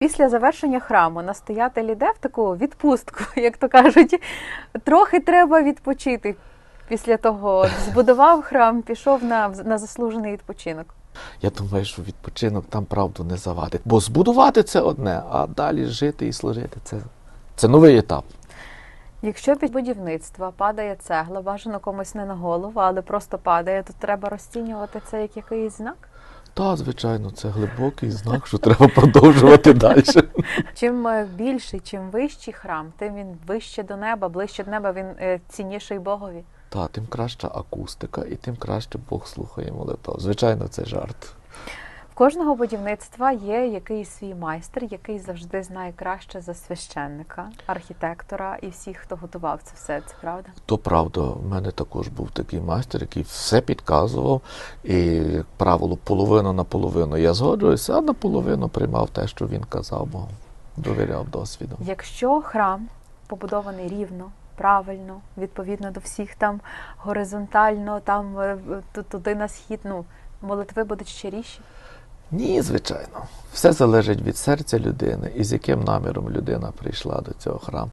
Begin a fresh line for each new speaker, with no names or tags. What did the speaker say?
Після завершення храму настоятель іде в таку відпустку, як то кажуть. Трохи треба відпочити. Після того збудував храм, пішов на, на заслужений відпочинок.
Я думаю, що відпочинок там правду не завадить. Бо збудувати це одне, а далі жити і служити це, це новий етап.
Якщо під будівництва падає цегла, бажано комусь не на голову, але просто падає, то треба розцінювати це як якийсь знак.
Та, звичайно, це глибокий знак, що треба продовжувати далі.
Чим е, більший, чим вищий храм, тим він вище до неба, ближче до неба, він е, цінніший Богові.
Та, тим краща акустика і тим краще Бог слухає молитв. Звичайно, це жарт.
Кожного будівництва є якийсь свій майстер, який завжди знає краще за священника, архітектора і всіх, хто готував це все. Це правда?
То правда, в мене також був такий майстер, який все підказував, і, як правило, половину на половину я згоджуюся, а наполовину приймав те, що він казав, бо довіряв досвіду.
Якщо храм побудований рівно, правильно, відповідно до всіх там горизонтально, там е, туди на схід, ну молитви будуть щиріші.
Ні, звичайно. Все залежить від серця людини і з яким наміром людина прийшла до цього храму.